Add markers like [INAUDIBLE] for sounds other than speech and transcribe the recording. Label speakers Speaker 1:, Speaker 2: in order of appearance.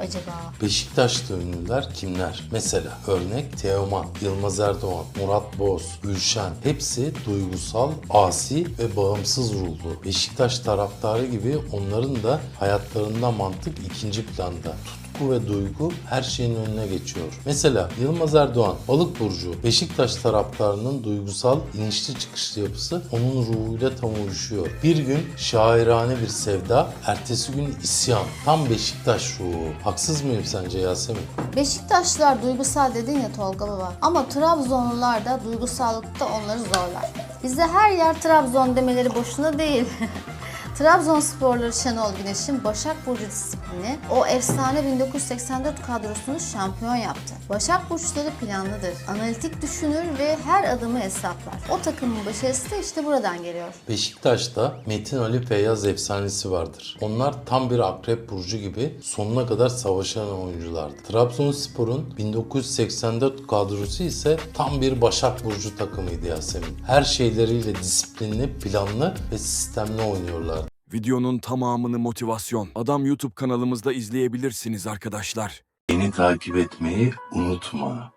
Speaker 1: acaba?
Speaker 2: Beşiktaş'ta ünlüler kimler? Mesela örnek Teoman, Yılmaz Erdoğan, Murat Boz, Gülşen. Hepsi duygusal, asi ve bağımsız ruhlu. Beşiktaş taraftarı gibi onların da hayatlarında mantık ikinci planda. Tutku ve duygu her şeyin önüne geçiyor. Mesela Yılmaz Erdoğan, Balık Burcu, Beşiktaş taraftarının duygusal, inişli çıkışlı yapısı onun ruhuyla tam uyuşuyor. Bir gün şairane bir sevda, ertesi gün isyan. Tam Beşiktaş ruhu. Haksız mıyım sence Yasemin?
Speaker 1: Beşiktaşlılar duygusal dedin ya Tolga Baba. Ama Trabzonlular da duygusallıkta onları zorlar. Bize her yer Trabzon demeleri boşuna değil. [LAUGHS] Trabzonsporları Şenol Güneş'in Başak Burcu disiplini o efsane 1984 kadrosunu şampiyon yaptı. Başak Burçları planlıdır, analitik düşünür ve her adımı hesaplar. O takımın başarısı da işte buradan geliyor.
Speaker 2: Beşiktaş'ta Metin Ali Feyyaz efsanesi vardır. Onlar tam bir akrep burcu gibi sonuna kadar savaşan oyunculardı. Trabzonspor'un 1984 kadrosu ise tam bir Başak Burcu takımıydı Yasemin. Her şeyleriyle disiplinli, planlı ve sistemli oynuyorlardı.
Speaker 3: Videonun tamamını motivasyon. Adam YouTube kanalımızda izleyebilirsiniz arkadaşlar.
Speaker 2: Beni takip etmeyi unutma.